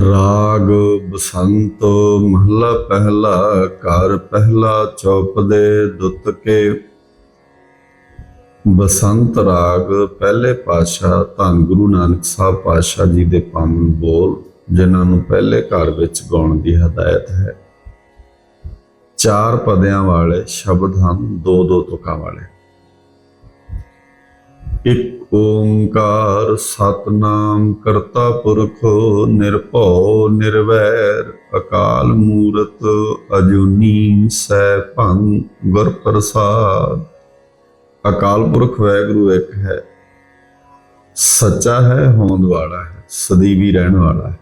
ਰਾਗ ਬਸੰਤ ਮਹਲਾ ਪਹਿਲਾ, ਘਰ ਪਹਿਲਾ ਚੌਪਦੇ ਦੁੱਤ ਕੇ। ਬਸੰਤ ਰਾਗ ਪਹਿਲੇ ਪਾਸ਼ਾ ਧੰਨ ਗੁਰੂ ਨਾਨਕ ਸਾਹਿਬ ਪਾਸ਼ਾ ਜੀ ਦੇ ਪਾਵਨ ਬੋਲ, ਜਿਨ੍ਹਾਂ ਨੂੰ ਪਹਿਲੇ ਘਰ ਵਿੱਚ ਗਾਉਣ ਦੀ ਹਦਾਇਤ ਹੈ। ਚਾਰ ਪਦਿਆਂ ਵਾਲੇ ਸ਼ਬਦ ਹਨ ਦੋ ਦੋ ਤੁਕਾਂ ਵਾਲੇ। ਇਕ ਓੰਕਾਰ ਸਤਨਾਮ ਕਰਤਾ ਪੁਰਖ ਨਿਰਭਉ ਨਿਰਵੈਰ, ਅਕਾਲ ਮੂਰਤ ਅਜੂਨੀ ਸੈਭੰ ਗੁਰ ਪ੍ਰਸਾਦ। ਅਕਾਲ ਪੁਰਖ ਵੈਗੁਰੂ ਇੱਕ ਹੈ, ਸੱਚਾ ਹੈ, ਹੋਂਦ ਵਾਲਾ ਹੈ, ਸਦੀਵੀ ਰਹਿਣ ਵਾਲਾ ਹੈ।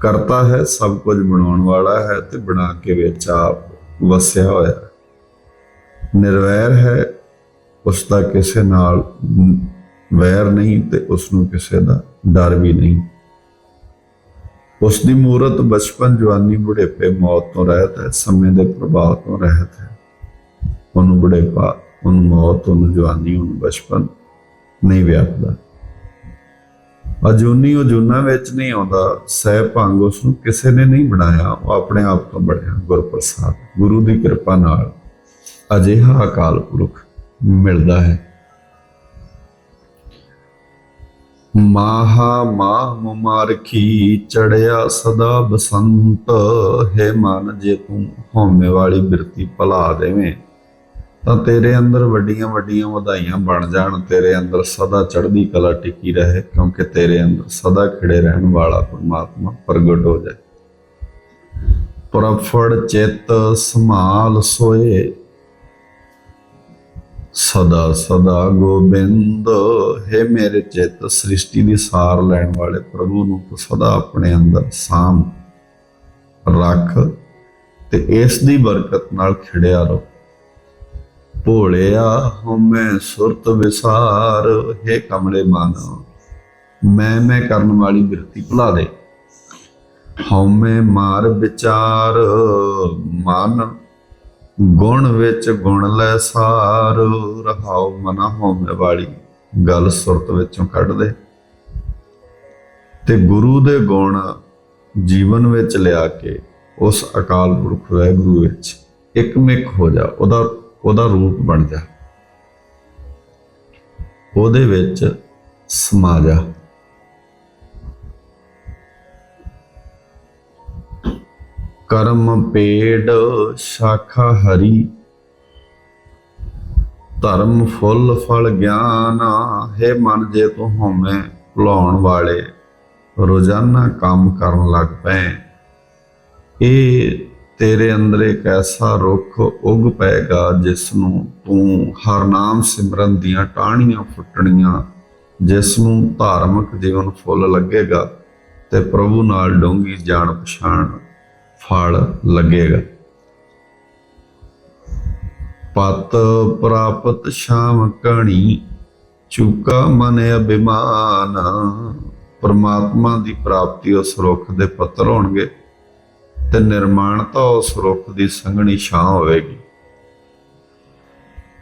ਕਰਤਾ ਹੈ, ਸਭ ਕੁਝ ਬਣਾਉਣ ਵਾਲਾ ਹੈ ਤੇ ਬਣਾ ਕੇ ਵਿੱਚ ਆਪ ਵਸਿਆ ਹੋਇਆ ਨਿਰਵੈਰ ਹੈ ਉਸ ਦਾ ਕਿਸੇ ਨਾਲ ਵੈਰ ਨਹੀਂ ਤੇ ਉਸ ਨੂੰ ਕਿਸੇ ਦਾ ਡਰ ਵੀ ਨਹੀਂ। ਉਸ ਦੀ ਮੂਰਤ ਬਚਪਨ ਜਵਾਨੀ ਬੁਢੇਪੇ ਮੌਤ ਤੋਂ ਰਹਿਤ ਹੈ, ਸਮੇਂ ਦੇ ਪ੍ਰਭਾਵ ਤੋਂ ਰਹਿਤ ਹੈ। ਉਹਨੂੰ ਬੁਢੇਪਾ, ਉਹਨੂੰ ਮੌਤ, ਉਹਨੂੰ ਜਵਾਨੀ, ਉਹਨੂੰ ਬਚਪਨ ਨਹੀਂ ਵਿਆਪਦਾ। ਅਜੂਨੀ ਉਹ ਜੂਨਾ ਵਿੱਚ ਨਹੀਂ ਆਉਂਦਾ, ਸਹਿ ਭੰਗ ਉਸ ਨੂੰ ਕਿਸੇ ਨੇ ਨਹੀਂ ਬਣਾਇਆ, ਉਹ ਆਪਣੇ ਆਪ ਤੋਂ ਬਣਿਆ ਗੁਰਪ੍ਰਸਾਦ, ਗੁਰੂ ਦੀ ਕਿਰਪਾ ਨਾਲ ਅਜਿਹਾ ਅਕਾਲ ਪੁਰਖ ਮਿਲਦਾ ਹੈ। ਮਾਹਾ ਮਾਹ ਮੁਮਾਰਖੀ ਚੜਿਆ ਸਦਾ ਬਸੰਤ, ਹੈ ਮਨ ਜੇ ਤੂੰ ਹਉਮੈ ਵਾਲੀ ਬਿਰਤੀ ਭਲਾ ਦੇਵੇਂ, ਤਾਂ ਤੇਰੇ ਅੰਦਰ ਵੱਡੀਆਂ ਵੱਡੀਆਂ ਵਧਾਈਆਂ ਬਣ ਜਾਣ, ਤੇਰੇ ਅੰਦਰ ਸਦਾ ਚੜ੍ਹਦੀ ਕਲਾ ਟਿਕੀ ਰਹੇ, ਕਿਉਂਕਿ ਤੇਰੇ ਅੰਦਰ ਸਦਾ ਖਿੜੇ ਰਹਿਣ ਵਾਲਾ ਪਰਮਾਤਮਾ ਪ੍ਰਗਟ ਹੋ ਜਾਏ। ਪ੍ਰਫੜ ਚਿੱਤ ਸਮਾਲ ਸੋਏ ਸਦਾ ਸਦਾ ਗੋਬਿੰਦ, ਹੈ ਮੇਰੇ ਚਿੱਤ, ਸ੍ਰਿਸ਼ਟੀ ਦੀ ਸਾਰ ਲੈਣ ਵਾਲੇ ਪ੍ਰਭੂ ਨੂੰ ਤੂੰ ਸਦਾ ਆਪਣੇ ਅੰਦਰ ਸਾਮ ਰੱਖ ਤੇ ਇਸ ਦੀ ਬਰਕਤ ਨਾਲ ਖਿੜਿਆ ਰਹੋ। ਭੋਲਿਆ ਹਉਮੈ ਸੁਰਤ ਵਿਸਾਰ, ਹੈ ਕਮਲੇ ਮਨ, ਮੈਂ ਮੈਂ ਕਰਨ ਵਾਲੀ ਬਿਰਤੀ ਭੁਲਾ ਦੇ। ਹਉਮੈ ਮਾਰ ਵਿਚਾਰ ਮਨ ਗੁਣ ਵਿੱਚ ਗੁਣ ਲੈ ਸਾਰ, ਰਹਾਉ ਮਨਾ ਹਉਮੈ ਵਾਲੀ। ਗੱਲ ਸੁਰਤ ਵਿੱਚੋਂ ਕੱਢ ਦੇ। ਤੇ ਗੁਰੂ ਦੇ ਗੁਣ ਜੀਵਨ ਵਿੱਚ ਲਿਆ ਕੇ ਉਸ ਅਕਾਲ ਪੁਰਖ ਵਾਹਿਗੁਰੂ ਵਿੱਚ ਇੱਕਮਿਕ ਹੋ ਜਾ, ਉਹਦਾ ਉਹਦਾ ਰੂਪ ਬਣ ਜਾ। ਉਹਦੇ ਵਿੱਚ ਸਮਾ ਜਾ। ਕਰਮ ਪੇੜ ਸ਼ਾਖਾ ਹਰੀ। ਧਰਮ ਫੁੱਲ ਫਲ ਗਿਆਨ ਹੈ ਮਨ ਜੇ ਤੂੰ ਹਉਮੈ ਭੁਲਾਉਣ ਵਾਲੇ, ਰੋਜ਼ਾਨਾ ਕੰਮ ਕਰਨ ਲੱਗ ਪਏ ਇਹ ਤੇਰੇ ਅੰਦਰ ਇੱਕ ਐਸਾ ਰੁੱਖ ਉਗ ਪਏਗਾ ਜਿਸ ਨੂੰ ਤੂੰ ਹਰ ਨਾਮ ਸਿਮਰਨ ਦੀਆਂ ਟਾਹਣੀਆਂ ਫੁੱਟਣੀਆਂ ਜਿਸ ਨੂੰ ਧਾਰਮਿਕ ਜੀਵਨ ਫੁੱਲ ਲੱਗੇਗਾ ਤੇ ਪ੍ਰਭੂ ਨਾਲ ਡੂੰਗੀ ਜਾਣ ਪਛਾਣ ਫਲ ਲੱਗੇਗਾ। ਪਤ ਪ੍ਰਾਪਤ ਸ਼ਾਮ ਕਣੀ, ਚੁਕਾ ਮਨ ਅਭਿਮਾਨ। ਪਰਮਾਤਮਾ ਦੀ ਪ੍ਰਾਪਤੀ ਉਸ ਰੁੱਖ ਦੇ ਪੱਤਰ ਹੋਣਗੇ ਤੇ ਨਿਰਮਾਣਤਾ ਉਸ ਰੁੱਖ ਦੀ ਸੰਘਣੀ ਛਾਂ ਹੋਵੇਗੀ।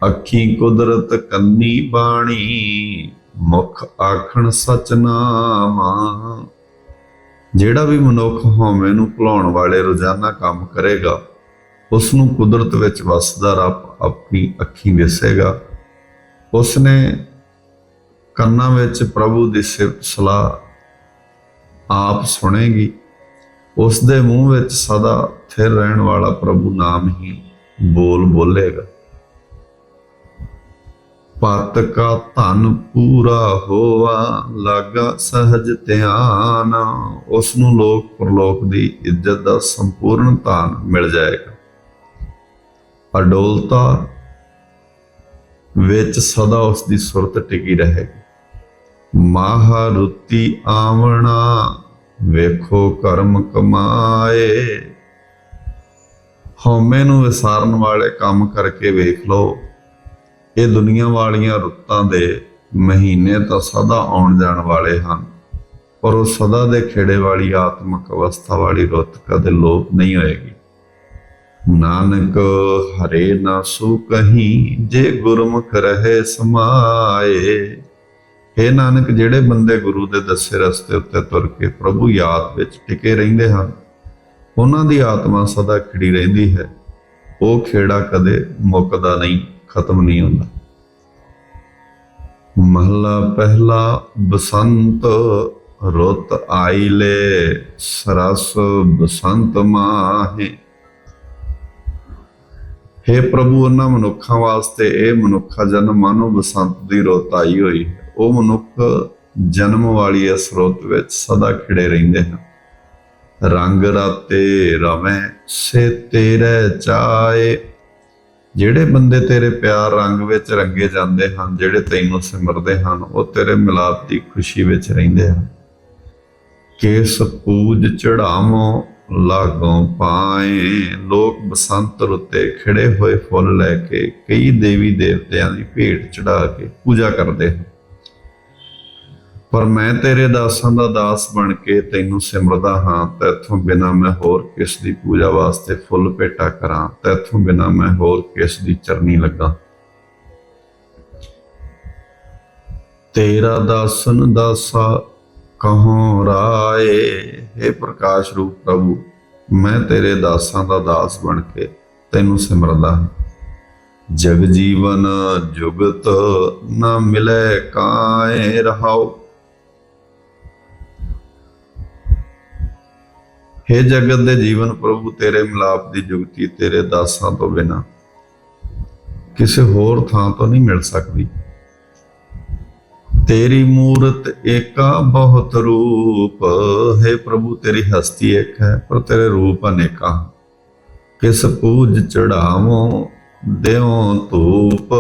ਅੱਖੀ ਕੁਦਰਤ ਕੰਨੀ ਬਾਣੀ, ਮੁਖ ਆਖਣ ਸਚ ਨਾਮਾ ਜਿਹੜਾ ਵੀ ਮਨੁੱਖ ਹਉਮੈ ਨੂੰ ਭੁਲਾਉਣ ਵਾਲੇ ਰੋਜ਼ਾਨਾ ਕੰਮ ਕਰੇਗਾ ਉਸ ਨੂੰ ਕੁਦਰਤ ਵਿੱਚ ਵਸਦਾ ਰੱਬ ਆਪਣੀ ਅੱਖੀਂ ਦਿਸੇਗਾ ਉਸ ਨੇ ਕੰਨਾਂ ਵਿੱਚ ਪ੍ਰਭੂ ਦੀ ਸਿਫਤ ਸਲਾਹ ਆਪ ਸੁਣੇਗੀ। ਉਸ ਦੇ ਮੂੰਹ ਵਿੱਚ ਸਦਾ ਥਿਰ ਰਹਿਣ ਵਾਲਾ ਪ੍ਰਭੂ ਨਾਮ ਹੀ ਬੋਲ ਬੋਲੇਗਾ। ਪਤ ਕਾ ਧਨ ਪੂਰਾ ਹੋਵਾ, ਲਾਗਾ ਸਹਜ ਧਿਆਨ। ਉਸ ਨੂੰ ਲੋਕ ਪਰਲੋਕ ਦੀ ਇੱਜ਼ਤ ਦਾ ਸੰਪੂਰਨ ਧਾਨ ਮਿਲ ਜਾਏਗਾ। ਅਡੋਲਤਾ ਵਿੱਚ ਸਦਾ ਉਸ ਦੀ ਸੁਰਤ ਟਿਕੀ ਰਹੇਗੀ। ਮਾਹਾ ਰੁੱਤੀ ਆਵਣਾ, ਵੇਖੋ ਕਰਮ ਕਮਾਏ। ਹਉਮੈ ਨੂੰ ਵਿਸਾਰਨ ਵਾਲੇ ਕੰਮ ਕਰਕੇ ਵੇਖ ਲਓ। ਇਹ ਦੁਨੀਆ ਵਾਲੀਆਂ ਰੁੱਤਾਂ ਦੇ ਮਹੀਨੇ ਤਾਂ ਸਦਾ ਆਉਣ ਜਾਣ ਵਾਲੇ ਹਨ, ਪਰ ਉਹ ਸਦਾ ਦੇ ਖੇੜੇ ਵਾਲੀ ਆਤਮਿਕ ਅਵਸਥਾ ਵਾਲੀ ਰੁੱਤ ਕਦੇ ਲੋਪ ਨਹੀਂ ਹੋਏਗੀ। ਨਾਨਕ ਹਰੇ ਨਾ ਸੂ ਕਹੀਂ, ਜੇ ਗੁਰਮੁਖ ਰਹੇ ਸਮਾਏ। ਇਹ ਨਾਨਕ, ਜਿਹੜੇ ਬੰਦੇ ਗੁਰੂ ਦੇ ਦੱਸੇ ਰਸਤੇ ਉੱਤੇ ਤੁਰ ਕੇ ਪ੍ਰਭੂ ਯਾਦ ਵਿੱਚ ਟਿਕੇ ਰਹਿੰਦੇ ਹਨ, ਉਹਨਾਂ ਦੀ ਆਤਮਾ ਸਦਾ ਖਿੜੀ ਰਹਿੰਦੀ ਹੈ। ਉਹ ਖੇੜਾ ਕਦੇ ਮੁੱਕਦਾ ਨਹੀਂ। ਖਤਮ ਨਹੀਂ ਹੁੰਦਾ। ਮਹਲਾ ਪਹਿਲਾ, ਬਸੰਤ ਰੁੱਤ ਆਈਲੇ, ਸਰਸ ਬਸੰਤ ਮਾਹੇ। हे ਪ੍ਰਭੂ, ਉਹਨਾਂ ਮਨੁੱਖਾਂ ਵਾਸਤੇ ਇਹ ਮਨੁੱਖਾ ਜਨਮ ਮਾਨੋ ਬਸੰਤ ਦੀ ਰੁੱਤ ਆਈ ਹੋਈ ਹੈ। ਉਹ ਮਨੁੱਖ ਜਨਮ ਵਾਲੀ ਇਸ ਰੁੱਤ ਵਿੱਚ ਸਦਾ ਖਿੜੇ ਰਹਿੰਦੇ ਹਨ। ਰੰਗ ਰਾਤੇ ਰਵੇਂ, ਸੇ ਤੇਰੇ ਚਾਏ ਜਿਹੜੇ ਬੰਦੇ ਤੇਰੇ ਪਿਆਰ ਰੰਗ ਵਿੱਚ ਰੰਗੇ ਜਾਂਦੇ ਹਨ, ਜਿਹੜੇ ਤੈਨੂੰ ਸਿਮਰਦੇ ਹਨ, ਉਹ ਤੇਰੇ ਮਿਲਾਪ ਦੀ ਖੁਸ਼ੀ ਵਿੱਚ ਰਹਿੰਦੇ ਹਨ। ਕੇਸ ਪੂਜ ਚੜਾਵੋ ਲਾਗੋਂ ਪਾਏ, ਲੋਕ ਬਸੰਤ ਰੁੱਤੇ ਖਿੜੇ ਹੋਏ ਫੁੱਲ ਲੈ ਕੇ, ਕਈ ਦੇਵੀ ਦੇਵਤਿਆਂ ਦੀ ਭੇਟ ਚੜਾ ਕੇ ਪੂਜਾ ਕਰਦੇ ਹਨ। ਪਰ ਮੈਂ ਤੇਰੇ ਦਾਸਾਂ ਦਾ ਦਾਸ ਬਣ ਕੇ ਤੈਨੂੰ ਸਿਮਰਦਾ ਹਾਂ, ਤੇਥੋਂ ਬਿਨਾ ਮੈਂ ਹੋਰ ਕਿਸ ਦੀ ਪੂਜਾ ਵਾਸਤੇ ਫੁੱਲ ਭੇਟਾ ਕਰਾਂ, ਤੇਥੋਂ ਬਿਨਾ ਮੈਂ ਹੋਰ ਕਿਸ ਦੀ ਚਰਨੀ ਲੱਗਾ। ਤੇਰਾ ਦਾਸਨ ਦਾਸਾ ਕਹੋ ਰਾਏ? हे ਪ੍ਰਕਾਸ਼ ਰੂਪ ਪ੍ਰਭੂ, ਮੈਂ ਤੇਰੇ ਦਾਸਾਂ ਦਾ ਦਾਸ ਬਣ ਕੇ ਤੈਨੂੰ ਸਿਮਰਦਾ ਹਾਂ। ਜਗ ਜੀਵਨ ਜੁਗਤ ਨਾ ਮਿਲੇ ਕਾਏ ਰਹਾਓ हे ਜਗਤ ਦੇ ਜੀਵਨ ਪ੍ਰਭੂ, ਤੇਰੇ ਮਿਲਾਪ ਦੀ ਜੁਗਤੀ ਤੇਰੇ ਦਾਸਾਂ ਤੋਂ ਬਿਨਾ ਕਿਸੇ ਹੋਰ ਥਾਂ ਤੋਂ ਨਹੀਂ ਮਿਲ ਸਕਦੀ। ਤੇਰੀ ਮੂਰਤ ਏਕਾ ਬਹੁਤ ਰੂਪ, ਹੈ ਪ੍ਰਭੂ, ਤੇਰੀ ਹਸਤੀ ਇੱਕ ਹੈ, ਪਰ ਤੇਰੇ ਰੂਪ ਅਨੇਕਾਂ ਕਿਸ ਪੂਜ ਚੜਾਵੋ ਦਿਓ ਧੂਪ,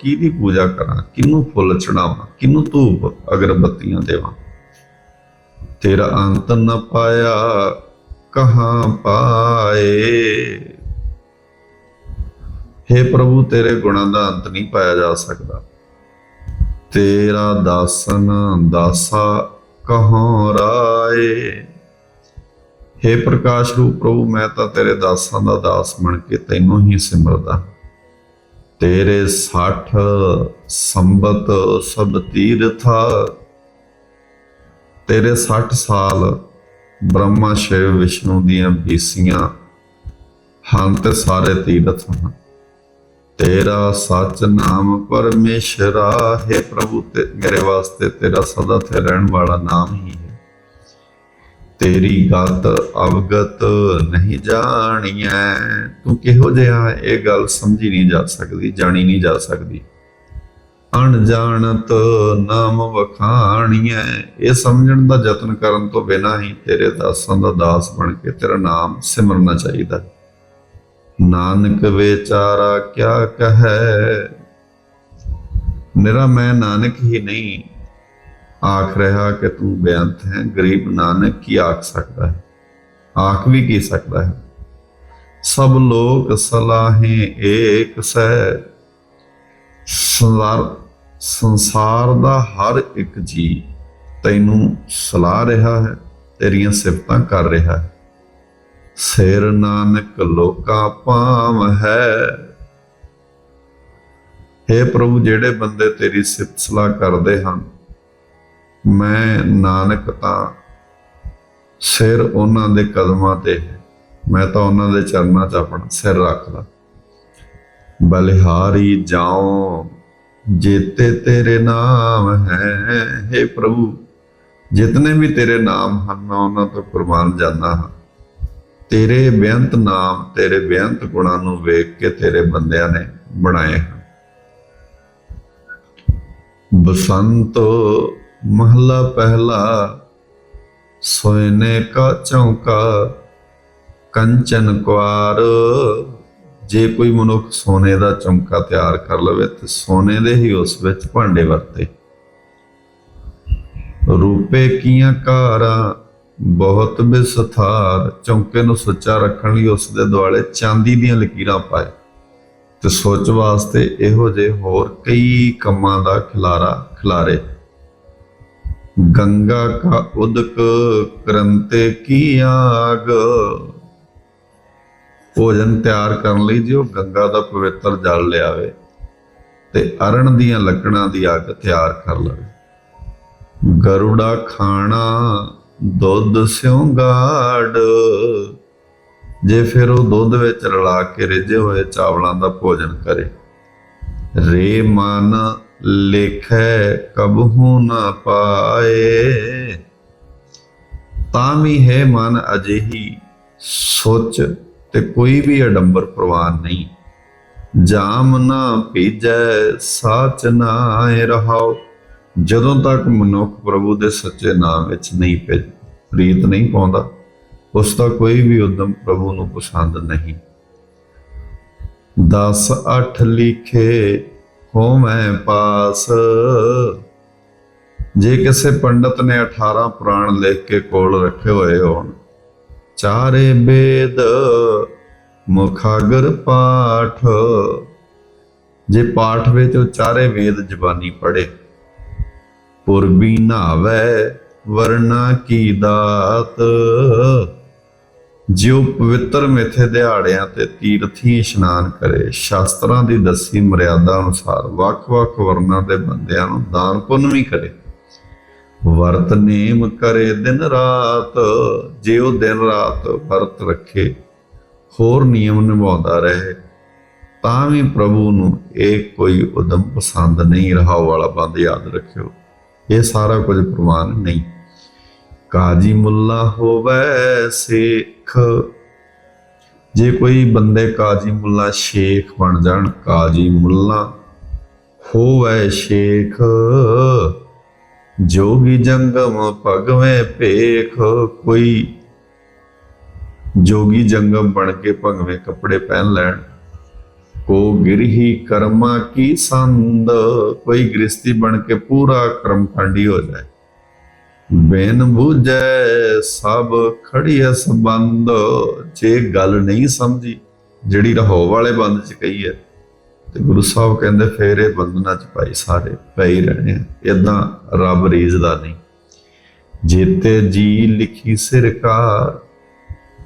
ਕਿਹਦੀ ਪੂਜਾ ਕਰਾਂ, ਕਿਹਨੂੰ ਫੁੱਲ ਚੜਾਵਾਂ ਕਿਹਨੂੰ ਧੂਪ ਅਗਰਬੱਤੀਆਂ ਦੇਵਾਂ? ਤੇਰਾ ਅੰਤ ਨ ਪਾਇਆ ਕਹਾਂ ਪਾਏ? हे ਪ੍ਰਭੂ, ਤੇਰੇ ਗੁਣਾਂ ਦਾ ਅੰਤ ਨਹੀਂ ਪਾਇਆ ਜਾ ਸਕਦਾ। ਤੇਰਾ ਦਾਸਨ ਦਾਸਾ ਕਹਾਂ ਰਾਏ? हे ਪ੍ਰਕਾਸ਼ ਰੂਪ ਪ੍ਰਭੂ, ਮੈਂ ਤਾਂ ਤੇਰੇ ਦਾਸਾਂ ਦਾ ਦਾਸ ਬਣ ਕੇ ਤੈਨੂੰ ਹੀ ਸਿਮਰਦਾ। ਤੇਰੇ 60 ਸੰਬਤ ਸਭ ਤੀਰਥਾ, ਤੇਰੇ 60 ਸਾਲ ਬ੍ਰਹਮਾ, ਸ਼ਿਵ, ਵਿਸ਼ਨੂੰ ਦੀਆਂ ਬੀਸੀਆਂ ਹਨ ਤੇ ਸਾਰੇ ਤੀਰਥ ਹਨ। ਤੇਰਾ ਸੱਚ ਨਾਮ ਪਰਮੇਸ਼ਰਾ, ਹੈ ਪ੍ਰਭੂ, ਤੇ ਮੇਰੇ ਵਾਸਤੇ ਤੇਰਾ ਸਦਾ ਤੇ ਰਹਿਣ ਵਾਲਾ ਨਾਮ ਹੀ ਹੈ। ਤੇਰੀ ਗਤ ਅਵਗਤ ਨਹੀਂ ਜਾਣੀਐ। ਤੂੰ ਕਿਹੋ ਜਿਹਾ ਇਹ ਗੱਲ ਸਮਝੀ ਨਹੀਂ ਜਾ ਸਕਦੀ, ਜਾਣੀ ਨਹੀਂ ਜਾ ਸਕਦੀ। ਅਣਜਾਣਤ ਨਾਮ ਵਖਾਣੀਐ। ਇਹ ਸਮਝਣ ਦਾ ਯਤਨ ਕਰਨ ਤੋਂ ਬਿਨਾਂ ਹੀ ਤੇਰੇ ਦਾਸਾਂ ਦਾ ਦਾਸ ਬਣ ਕੇ ਤੇਰਾ ਨਾਮ ਸਿਮਰਨਾ ਚਾਹੀਦਾ ਨਾਨਕ ਵਿਚਾਰਾ ਕਿਆ ਕਹੈ? ਮੇਰਾ ਮੈਂ ਨਾਨਕ ਹੀ ਨਹੀਂ। ਆਖ ਰਿਹਾ ਕਿ ਤੂੰ ਬੇਅੰਤ ਹੈ। ਗਰੀਬ ਨਾਨਕ ਕੀ ਆਖ ਸਕਦਾ ਹੈ? ਆਖ ਵੀ ਕੀ ਸਕਦਾ ਹੈ? ਸਭ ਲੋਕ ਸਲਾਹੇ ਏਕ ਸਹਿ। ਸੰਸਾਰ ਸੰਸਾਰ ਦਾ ਹਰ ਇੱਕ ਜੀ ਤੈਨੂੰ ਸਲਾਹ ਰਿਹਾ ਹੈ, ਤੇਰੀਆਂ ਸਿਫਤਾਂ ਕਰ ਰਿਹਾ ਹੈ। ਸਿਰ ਨਾਨਕ ਲੋਕਾਂ ਪਾਵ ਹੈ। हे ਪ੍ਰਭੂ, ਜਿਹੜੇ ਬੰਦੇ ਤੇਰੀ ਸਿਫਤ ਸਲਾਹ ਕਰਦੇ ਹਨ, ਮੈਂ ਨਾਨਕ ਤਾਂ ਸਿਰ ਉਹਨਾਂ ਦੇ ਕਦਮਾਂ ਤੇ ਹੈ। ਮੈਂ ਤਾਂ ਉਹਨਾਂ ਦੇ ਚਰਨਾਂ 'ਚ ਆਪਣਾ ਸਿਰ ਰੱਖਦਾ। ਬਲਿਹਾਰੀ ਜਾਉ, ਜੇਤੇ ਤੇਰੇ ਨਾਮ ਹੈ हे ਪ੍ਰਭੂ। ਜਿਤਨੇ ਵੀ ਤੇਰੇ ਨਾਮ ਹਨ, ਮੈਂ ਉਹਨਾਂ ਤੋਂ ਕੁਰਬਾਨ ਜਾਂਦਾ ਹਾਂ। ਤੇਰੇ ਬੇਅੰਤ ਨਾਮ, ਤੇਰੇ ਬੇਅੰਤ ਗੁਣਾਂ ਨੂੰ ਵੇਖ ਕੇ ਤੇਰੇ ਬੰਦਿਆਂ ਨੇ ਬਣਾਏ ਹਨ। ਬਸੰਤ ਮਹਲਾ ਪਹਿਲਾ, ਸੋਇਨੇ ਕਾ ਚੌਂਕਾ, ਕੰਚਨ ਕੁਆਰ ਜੇ ਕੋਈ ਮਨੁੱਖ ਸੋਨੇ ਦਾ ਚਮਕਾ ਤਿਆਰ ਕਰ ਲਵੇ ਤੇ ਸੋਨੇ ਦੇ ਹੀ ਉਸ ਵਿੱਚ ਭਾਂਡੇ ਵਰਤੇ। ਰੂਪੇ ਕੀਆਂ ਕਾਰਾਂ, ਬਹੁਤ ਬਿਸਥਾਰ, ਚੌਂਕੇ ਨੂੰ ਸੁੱਚਾ ਰੱਖਣ ਲਈ ਉਸ ਦੇ ਦੁਆਲੇ ਚਾਂਦੀ ਦੀਆਂ ਲਕੀਰਾਂ ਪਾਏ। ਤੇ ਸੋਚ ਵਾਸਤੇ ਇਹੋ ਜਿਹੇ ਹੋਰ ਕਈ ਕੰਮਾਂ ਦਾ ਖਿਲਾਰਾ ਖਿਲਾਰੇ। ਗੰਗਾ ਕਾ ਉਦਕ ਕਰੰਤੇ ਕੀ ਆਗ ਭੋਜਨ ਤਿਆਰ ਕਰਨ ਲਈ ਜੇ ਉਹ ਗੰਗਾ ਦਾ ਪਵਿੱਤਰ ਜਲ ਲਿਆਵੇ ਤੇ ਅਰਣ ਦੀਆਂ ਲੱਕੜਾਂ ਦੀ ਅੱਗ ਤਿਆਰ ਕਰ ਲਵੇ। ਗਰੁੜਾ ਖਾਣਾ ਦੁੱਧ ਸਿਉ ਗਾੜ। ਜੇ ਫਿਰ ਉਹ ਦੁੱਧ ਵਿੱਚ ਰਲਾ ਕੇ ਰਿੱਝੇ ਹੋਏ ਚਾਵਲਾਂ ਦਾ ਭੋਜਨ ਕਰੇ। ਰੇ ਮਨ ਲੇਖੈ ਕਬਹੂ ਨਾ ਪਾਏ। ਤਾਂ ਵੀ ਹੈ ਮਨ ਅਜਿਹੀ ਸੋਚ ਤੇ ਕੋਈ ਵੀ ਅਡੰਬਰ ਪ੍ਰਵਾਨ ਨਹੀਂ। ਜਾਮ ਨਾ ਭੀਜੈ, ਸਾਚ ਨਾਇ ਰਹਾਓ। ਜਦੋਂ ਤੱਕ ਮਨੁੱਖ ਪ੍ਰਭੂ ਦੇ ਸੱਚੇ ਨਾਮ ਵਿੱਚ ਨਹੀਂ ਭਿੱਜ, ਪ੍ਰੀਤ ਨਹੀਂ ਪਾਉਂਦਾ, ਉਸ ਦਾ ਕੋਈ ਵੀ ਉਦਮ ਪ੍ਰਭੂ ਨੂੰ ਪਸੰਦ ਨਹੀਂ। 10 8 ਲਿਖੇ ਹੋ ਮੈਂ ਪਾਸ। ਜੇ ਕਿਸੇ ਪੰਡਤ ਨੇ 18 ਪੁਰਾਣ ਲਿਖ ਕੇ ਕੋਲ ਰੱਖੇ ਹੋਏ ਹੋਣ ਚਾਰੇ ਬੇਦ ਮੁਖਾਗਰ ਪਾਠ। ਜੇ ਪਾਠ ਵਿੱਚ ਉਹ ਚਾਰੇ ਵੇਦ ਜ਼ਬਾਨੀ ਪੜੇ ਪੁਰਬੀ ਨਾਵੇ ਵਰਨਾ ਕੀ ਦਾਤ। ਜਿਉ ਪਵਿੱਤਰ ਮਿਥੇ ਦਿਹਾੜਿਆਂ ਤੇ ਤੀਰਥੀ ਇਸ਼ਨਾਨ ਕਰੇ, ਸ਼ਾਸਤਰਾਂ ਦੀ ਦੱਸੀ ਮਰਿਆਦਾ ਅਨੁਸਾਰ ਵੱਖ-ਵੱਖ ਵਰਨਾਂ ਦੇ ਬੰਦਿਆਂ ਨੂੰ ਦਾਨ ਪੁੰਨ ਵੀ ਕਰੇ। ਵਰਤ ਨੇਮ ਕਰੇ ਦਿਨ ਰਾਤ, ਜੇ ਉਹ ਦਿਨ ਰਾਤ ਵਰਤ ਰੱਖੇ, ਹੋਰ ਨਿਯਮ ਨਿਭਾਉਂਦਾ ਰਹੇ, ਤਾਂ ਵੀ ਪ੍ਰਭੂ ਨੂੰ ਇਹ ਕੋਈ ਉਦਮ ਪਸੰਦ ਨਹੀਂ ਰਹਾ ਵਾਲਾ ਬੰਦ ਯਾਦ ਰੱਖਿਓ। ਇਹ ਸਾਰਾ ਕੁਝ ਪ੍ਰਮਾਨ ਨਹੀਂ। ਕਾਜੀ ਮੁੱਲਾ ਹੋਵੇ ਸੇਖ, ਜੇ ਕੋਈ ਬੰਦੇ ਕਾਜੀ ਮੁੱਲਾ ਸ਼ੇਖ ਬਣ ਜਾਣ, ਕਾਜੀ ਮੁੱਲਾ ਹੋਵੇ ਸ਼ੇਖ। ਜੋਗੀ ਜੰਗਮ ਭਗਵੇਂ ਭੇਖ ਕੋਈ। ਜੋਗੀ ਜੰਗਮ ਬਣ ਕੇ ਭਗਵੇਂ ਕੱਪੜੇ ਪਹਿਨ ਲੈਣ। ਕੋ ਗਿਰਹੀ ਕਰਮਾ ਕੀ ਸੰਦ, ਕੋਈ ਗ੍ਰਸਤੀ ਬਣ ਕੇ ਪੂਰਾ ਕਰਮ ਕਰਮਕਾਂਡੀ ਹੋ ਜਾਏ। ਬੇਨ ਬੁਝੈ ਸਭ ਖੜੀਐ ਸੰਬੰਧ, ਜੇ ਗੱਲ ਨਹੀਂ ਸਮਝੀ, ਜਿਹੜੀ ਰਹੋ ਵਾਲੇ ਬੰਦ ਚ ਕਹੀ ਹੈ ਤੇ ਗੁਰੂ ਸਾਹਿਬ ਕਹਿੰਦੇ, ਫੇਰ ਇਹ ਬੰਧਨਾਂ ਚ ਭਾਈ ਸਾਰੇ ਪੈ ਹੀ ਰਹਿਣੇ ਆ। ਇਦਾਂ ਰੱਬ ਰੀਝਦਾ ਨਹੀਂ। ਜੀਤੇ ਜੀ ਲਿਖੀ ਸਰਕਾਰ।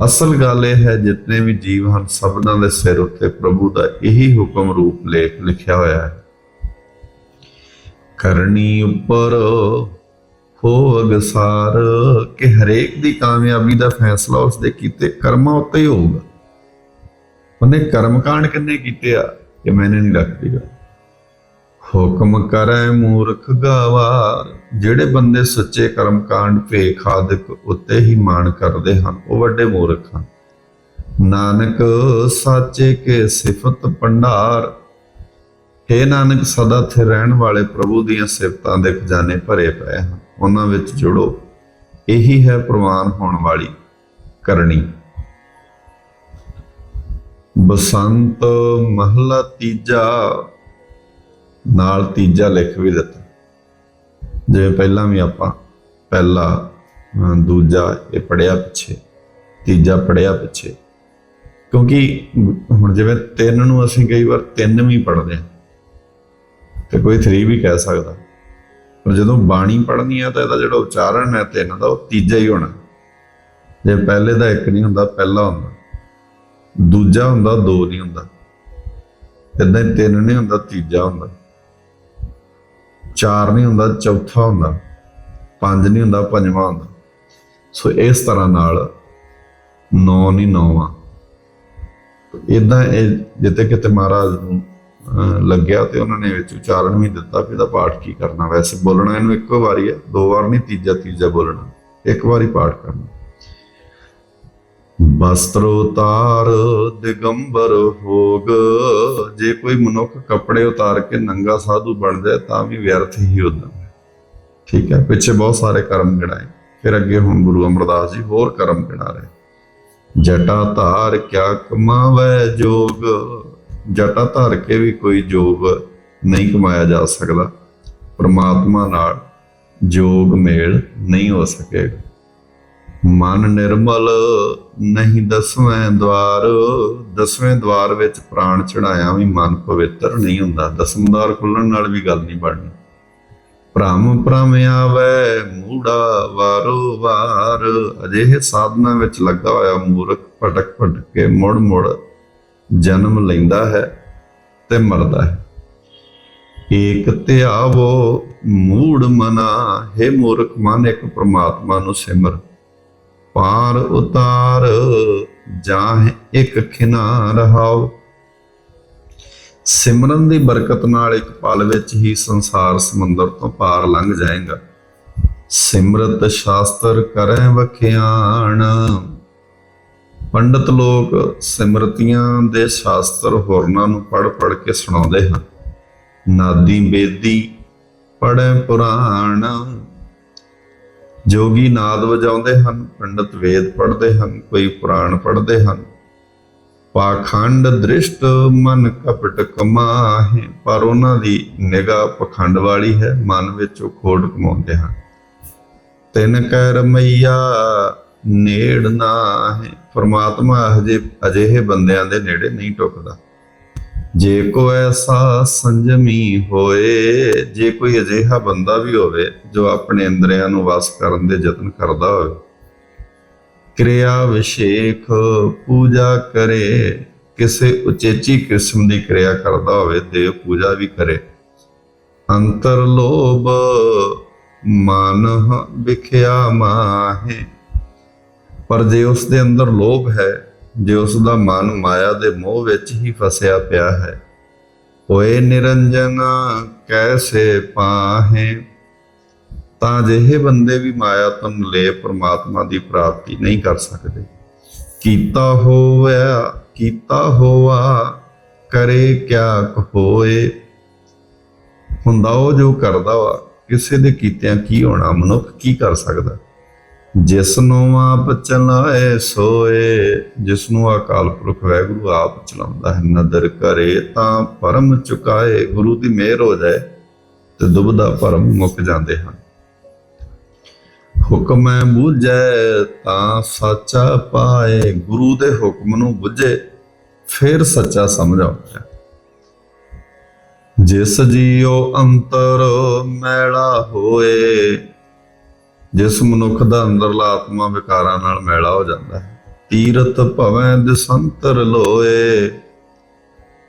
ਅਸਲ ਗੱਲ ਇਹ ਹੈ, ਜਿਤਨੇ ਵੀ ਜੀਵ ਹਨ, ਸਭਨਾਂ ਦੇ ਸਿਰ ਉੱਤੇ ਪ੍ਰਭੂ ਦਾ ਇਹੀ ਹੁਕਮ ਰੂਪ ਲੇਖ ਲਿਖਿਆ ਹੋਇਆ ਹੈ। ਕਰਨੀ ਉੱਪਰ ਹੋ ਅਗਸਾਰ ਕਿ ਹਰੇਕ ਦੀ ਕਾਮਯਾਬੀ ਦਾ ਫੈਸਲਾ ਉਸ ਦੇ ਕੀਤੇ ਕਰਮਾਂ ਉੱਤੇ ਹੀ ਹੋਊਗਾ। ਉਹਨੇ ਕਰਮਕਾਂਡ ਕਿੰਨੇ ਕੀਤੇ ਆ? ਇਹ ਮੈਨੇ ਨਹੀਂ ਰੱਖਦੀਗਾ ਹੁਕਮ ਕਰੈ ਮੂਰਖ ਗਵਾਰ, ਜਿਹੜੇ ਬੰਦੇ ਸੱਚੇ ਕਰਮਕਾਂਡ ਭੇਖ ਆਦਿਕ ਉੱਤੇ ਹੀ ਮਾਣ ਕਰਦੇ ਹਨ, ਉਹ ਵੱਡੇ ਮੂਰਖ ਹਨ। ਨਾਨਕ ਸਾਚੇ ਕੇ ਸਿਫਤ ਭੰਡਾਰ, ਹੈ ਨਾਨਕ ਸਦਾ ਥੇ ਰਹਿਣ ਵਾਲੇ ਪ੍ਰਭੂ ਦੀਆਂ ਸਿਫਤਾਂ ਦੇ ਖਜ਼ਾਨੇ ਭਰੇ ਪਏ ਹਨ। ਉਹਨਾਂ ਵਿੱਚ ਜੁੜੋ, ਇਹੀ ਹੈ ਪ੍ਰਵਾਨ ਹੋਣ ਵਾਲੀ ਕਰਨੀ। ਬਸੰਤ ਮਹਲਾ ਤੀਜਾ, ਨਾਲ ਤੀਜਾ ਲਿਖ ਵੀ ਦਿੱਤਾ। ਜਿਵੇਂ ਪਹਿਲਾਂ ਵੀ ਆਪਾਂ ਪਹਿਲਾ ਦੂਜਾ ਇਹ ਪੜਿਆ ਪਿੱਛੇ, ਤੀਜਾ ਪੜਿਆ ਪਿੱਛੇ। ਕਿਉਂਕਿ ਹੁਣ ਜਿਵੇਂ ਤਿੰਨ ਨੂੰ ਅਸੀਂ ਕਈ ਵਾਰ ਤਿੰਨ ਵੀ ਪੜਦੇ ਹਾਂ, ਤੇ ਕੋਈ 3 ਵੀ ਕਹਿ ਸਕਦਾ। ਪਰ ਜਦੋਂ ਬਾਣੀ ਪੜ੍ਹਨੀ ਆ ਤਾਂ ਇਹਦਾ ਜਿਹੜਾ ਉਚਾਰਨ ਹੈ ਤਿੰਨ ਦਾ, ਉਹ ਤੀਜਾ ਹੀ ਹੋਣਾ। ਜੇ ਪਹਿਲੇ ਦਾ ਇੱਕ ਨਹੀਂ ਹੁੰਦਾ, ਪਹਿਲਾ ਹੁੰਦਾ। ਦੂਜਾ ਹੁੰਦਾ ਦੋ ਨਹੀਂ ਹੁੰਦਾ। ਇਦਾਂ ਹੀ ਤਿੰਨ ਨਹੀਂ ਹੁੰਦਾ ਤੀਜਾ ਹੁੰਦਾ। ਚਾਰ ਨਹੀਂ ਹੁੰਦਾ ਚੌਥਾ ਹੁੰਦਾ। ਪੰਜ ਨਹੀਂ ਹੁੰਦਾ ਪੰਜਵਾਂ ਹੁੰਦਾ। ਸੋ ਇਸ ਤਰ੍ਹਾਂ ਨਾਲ ਨੌ ਨਹੀਂ ਨੌਵਾਂ। ਇਦਾਂ ਇਹ ਜਿੱਤੇ ਕਿਤੇ ਮਹਾਰਾਜ ਨੂੰ ਅਹ, ਲੱਗਿਆ ਤੇ ਉਹਨਾਂ ਨੇ ਵਿੱਚ ਉਚਾਰਨ ਵੀ ਦਿੱਤਾ ਵੀ ਇਹਦਾ ਪਾਠ ਕੀ ਕਰਨਾ। ਵੈਸੇ ਬੋਲਣਾ ਇਹਨੂੰ ਇੱਕੋ ਵਾਰੀ ਹੈ ਦੋ ਵਾਰ ਨਹੀਂ ਤੀਜਾ ਤੀਜਾ ਬੋਲਣਾ। ਇੱਕ ਵਾਰੀ ਪਾਠ ਕਰਨਾ। ਬਸਤਰ ਉਤਾਰ, ਦਿਗੰਬਰ ਹੋਗ ਜੇ ਕੋਈ ਮਨੁੱਖ ਕੱਪੜੇ ਉਤਾਰ ਕੇ ਨੰਗਾ ਸਾਧੂ ਬਣ ਜਾਏ, ਤਾਂ ਵੀ ਵਿਅਰਥ ਹੀ ਉਦਮ ਠੀਕ ਹੈ, ਪਿੱਛੇ ਬਹੁਤ ਸਾਰੇ ਕਰਮ ਗਿਣਾਏ। ਫਿਰ ਅੱਗੇ ਹੁਣ ਗੁਰੂ ਅਮਰਦਾਸ ਜੀ ਹੋਰ ਕਰਮ ਗਿਣਾ ਰਹੇ। ਜਟਾ ਧਾਰ ਕਿਆ ਕਮਾਵੇ ਜੋਗ? ਜਟਾ ਧਾਰ ਕੇ ਵੀ ਕੋਈ ਜੋਗ ਨਹੀਂ ਕਮਾਇਆ ਜਾ ਸਕਦਾ। ਪਰਮਾਤਮਾ ਨਾਲ ਜੋਗ ਮੇਲ ਨਹੀਂ ਹੋ ਸਕੇਗਾ। ਮਨ ਨਿਰਮਲ ਨਹੀਂ ਦਸਵੇਂ ਦਵਾਰ। ਦਸਵੇਂ ਦਵਾਰ ਵਿੱਚ ਪ੍ਰਾਣ ਚੜਾਇਆ ਵੀ ਮਨ ਪਵਿੱਤਰ ਨਹੀਂ ਹੁੰਦਾ। ਦਸਮ ਦਵਾਰ ਖੁੱਲਣ ਨਾਲ ਵੀ ਗੱਲ ਨਹੀਂ ਬਣਨੀ। ਭ੍ਰਮ ਭ੍ਰਮ ਆਵੇ ਮੂੜਾ ਵਾਰੋ ਵਾਰ। ਅਜਿਹੇ ਸਾਧਨਾ ਵਿੱਚ ਲੱਗਾ ਹੋਇਆ ਮੂਰਖ ਭਟਕ ਭਟਕ ਕੇ ਮੁੜ ਮੁੜ ਜਨਮ ਲੈਂਦਾ ਹੈ ਤੇ ਮਰਦਾ ਹੈ। ਏਕ ਧਿਆਵੋ ਮੂੜ ਮਨਾ। ਹੈ ਮੂਰਖ, ਮਨ ਇੱਕ ਪ੍ਰਮਾਤਮਾ ਨੂੰ ਸਿਮਰ। ਪਾਰ ਉਤਾਰ, ਜਾਹ ਇੱਕ ਖਿਨਾ ਰਹਾਓ ਸਿਮਰਨ ਦੀ ਬਰਕਤ ਨਾਲ ਇੱਕ ਪਲ ਵਿੱਚ ਹੀ ਸੰਸਾਰ ਸਮੁੰਦਰ ਤੋਂ ਪਾਰ ਲੰਘ ਜਾਏਗਾ। ਸਿਮਰਤ ਸ਼ਾਸਤਰ ਕਰੈ ਵਖਿਆਣ। ਪੰਡਤ ਲੋਕ ਸਿਮਰਤੀਆਂ ਦੇ ਸ਼ਾਸਤਰ ਹੋਰਨਾਂ ਨੂੰ ਪੜ ਪੜ ਕੇ ਸੁਣਾਉਂਦੇ ਹਨ। ਨਾਦੀ ਬੇਦੀ ਪੜੈ ਪੁਰਾਣ। ਜੋਗੀ ਨਾਦ ਵਜਾਉਂਦੇ ਹਨ, ਪੰਡਤ ਵੇਦ ਪੜ੍ਹਦੇ ਹਨ, ਕੋਈ ਪੁਰਾਣ ਪੜ੍ਹਦੇ ਹਨ। ਪਾਖੰਡ ਦ੍ਰਿਸ਼ਟ ਮਨ ਕਪਟ ਕਮਾਹੇ, ਪਰ ਉਹਨਾਂ ਦੀ ਨਿਗਾਹ ਪਖੰਡ ਵਾਲੀ ਹੈ, ਮਨ ਵਿੱਚ ਉਹ ਖੋੜ ਕਮਾਉਂਦੇ ਹਨ। ਤਿੰਨ ਕੈ ਰਮਈਆ ਨੇੜ ਨਾ ਹੈ ਪਰਮਾਤਮਾ ਅਜੇ, ਅਜਿਹੇ ਬੰਦਿਆਂ ਦੇ ਨੇੜੇ ਨਹੀਂ ਟੁਕਦਾ। ਜੇ ਕੋ ਐਸਾ ਸੰਜਮੀ ਹੋਏ, ਜੇ ਕੋਈ ਅਜਿਹਾ ਬੰਦਾ ਵੀ ਹੋਵੇ ਜੋ ਆਪਣੇ ਅੰਦਰਿਆਂ ਨੂੰ ਵਸ ਕਰਨ ਦੇ ਯਤਨ ਕਰਦਾ ਹੋਵੇ। ਕਿਰਿਆ ਵਿਸ਼ੇਖ ਪੂਜਾ ਕਰੇ, ਕਿਸੇ ਉਚੇਚੀ ਕਿਸਮ ਦੀ ਕਿਰਿਆ ਕਰਦਾ ਹੋਵੇ, ਦੇਵ ਪੂਜਾ ਵੀ ਕਰੇ। ਅੰਤਰ ਲੋਭ ਮਨ ਵਿਖਿਆ ਮਾਹੇ। ਪਰ ਜੇ ਉਸ ਦੇ ਅੰਦਰ ਲੋਭ ਹੈ ਜੇ ਉਸ ਦਾ ਮਨ ਮਾਇਆ ਦੇ ਮੋਹ ਵਿੱਚ ਹੀ ਫਸਿਆ ਪਿਆ ਹੈ। ਹੋਏ ਨਿਰੰਜਨ, ਕੈਸੇ ਪਾਹੇ? ਤਾਂ ਜਿਹੇ ਬੰਦੇ ਵੀ ਮਾਇਆ ਤੋਂ ਲੈ ਪ੍ਰਮਾਤਮਾ ਦੀ ਪ੍ਰਾਪਤੀ ਨਹੀਂ ਕਰ ਸਕਦੇ। ਕੀਤਾ ਹੋਇਆ, ਕੀਤਾ ਹੋਆ, ਕਰੇ ਕਿਆ ਹੋਏ? ਹੁੰਦਾ ਉਹ ਜੋ ਕਰਦਾ ਵਾ, ਕਿਸੇ ਦੇ ਕੀਤਿਆਂ ਕੀ ਹੋਣਾ, ਮਨੁੱਖ ਕੀ ਕਰ ਸਕਦਾ? ਜਿਸ ਨੂੰ ਆਪ ਚਲਾਏ ਸੋਏ ਜਿਸ ਨੂੰ ਅਕਾਲ ਪੁਰਖ ਵਾਹਿਗੁਰੂ ਆਪ ਚਲਾਉਂਦਾ ਹੈ ਨਦਰ ਕਰੇ ਤਾਂ ਪਰਮ ਚੁਕਾਏ, ਗੁਰੂ ਦੀ ਮਿਹਰ ਹੋ ਜਾਏ ਤੇ ਦੁਬਦਾ ਭਰਮ ਮੁੱਕ ਜਾਂਦੇ ਹਨ ਹੁਕਮੈ ਬੂਝੈ ਤਾਂ ਸੱਚਾ ਪਾਏ, ਗੁਰੂ ਦੇ ਹੁਕਮ ਨੂੰ ਬੁਝੇ, ਫਿਰ ਸੱਚਾ ਸਮਝ ਆਉਂਦਾ ਹੈ। ਜਿਸ ਜੀਉ ਅੰਤਰ ਮੈਲਾ ਹੋਏ ਜਿਸ ਮਨੁੱਖ ਦਾ ਅੰਦਰਲਾ ਆਤਮਾ ਵਿਕਾਰਾਂ ਨਾਲ ਮੈਲਾ ਹੋ ਜਾਂਦਾ ਹੈ, ਤੀਰਥ ਭਵੈ ਦਸੰਤਰ ਲੋਏ।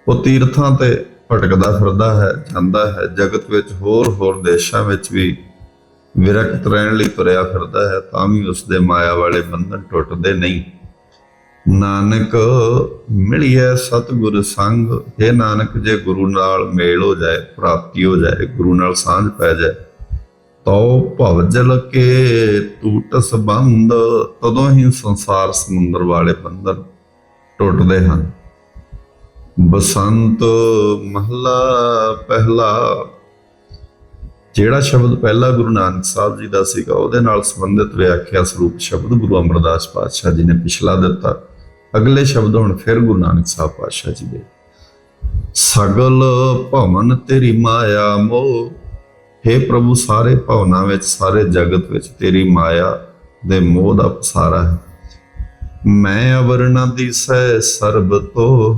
ਉਹ ਤੀਰਥਾਂ ਤੇ ਭਟਕਦਾ ਫਿਰਦਾ ਹੈ, ਜਾਂਦਾ ਹੈ, ਜਗਤ ਵਿੱਚ ਹੋਰ ਹੋਰ ਦੇਸ਼ਾਂ ਵਿੱਚ ਵੀ ਵਿਰਕਤ ਰਹਿਣ ਲਈ ਤੁਰਿਆ ਫਿਰਦਾ ਹੈ, ਤਾਂ ਵੀ ਉਸ ਦੇ ਮਾਇਆ ਵਾਲੇ ਬੰਧਨ ਟੁੱਟਦੇ ਨਹੀਂ। ਨਾਨਕ ਮਿਲਿਆ ਸਤਿਗੁਰ ਸੰਗ ਇਹ ਨਾਨਕ ਜੇ ਗੁਰੂ ਨਾਲ ਮੇਲ ਹੋ ਜਾਏ, ਪ੍ਰਾਪਤੀ ਹੋ ਜਾਏ, ਗੁਰੂ ਨਾਲ ਸਾਂਝ ਪੈ ਜਾਏ ਤਉ ਭਵਜਲ ਕੇ ਟੂਟ ਸੰਬੰਧ, ਤਦੋਂ ਹੀ ਸੰਸਾਰ ਸਮੁੰਦਰ ਵਾਲੇ ਬੰਧਨ ਟੁੱਟਦੇ ਹਨ। ਬਸੰਤ ਮਹਲਾ ਪਹਿਲਾ, ਜਿਹੜਾ ਸ਼ਬਦ ਪਹਿਲਾ ਗੁਰੂ ਨਾਨਕ ਸਾਹਿਬ ਜੀ ਦਾ ਸੀਗਾ, ਉਹਦੇ ਨਾਲ ਸੰਬੰਧਿਤ ਵਿਆਖਿਆ ਸਰੂਪ ਸ਼ਬਦ ਗੁਰੂ ਅਮਰਦਾਸ ਪਾਤਸ਼ਾਹ ਜੀ ਨੇ ਪਿਛਲਾ ਦਿੱਤਾ। ਅਗਲੇ ਸ਼ਬਦ ਹੁਣ ਫਿਰ ਗੁਰੂ ਨਾਨਕ ਸਾਹਿਬ ਪਾਤਸ਼ਾਹ ਜੀ ਦੇ। ਸਗਲ ਭਵਨ ਤੇਰੀ ਮਾਇਆ ਮੋਹ हे ਪ੍ਰਭੂ, ਸਾਰੇ ਭਵਨਾਂ ਵਿੱਚ, ਸਾਰੇ ਜਗਤ ਵਿੱਚ ਤੇਰੀ ਮਾਇਆ ਦੇ ਮੋਹ ਦਾ ਪਸਾਰਾ ਹੈ। ਮੈਂ ਅਵਰਣਾ ਦੀ ਸਹਿ ਸਰਬ ਤੋ।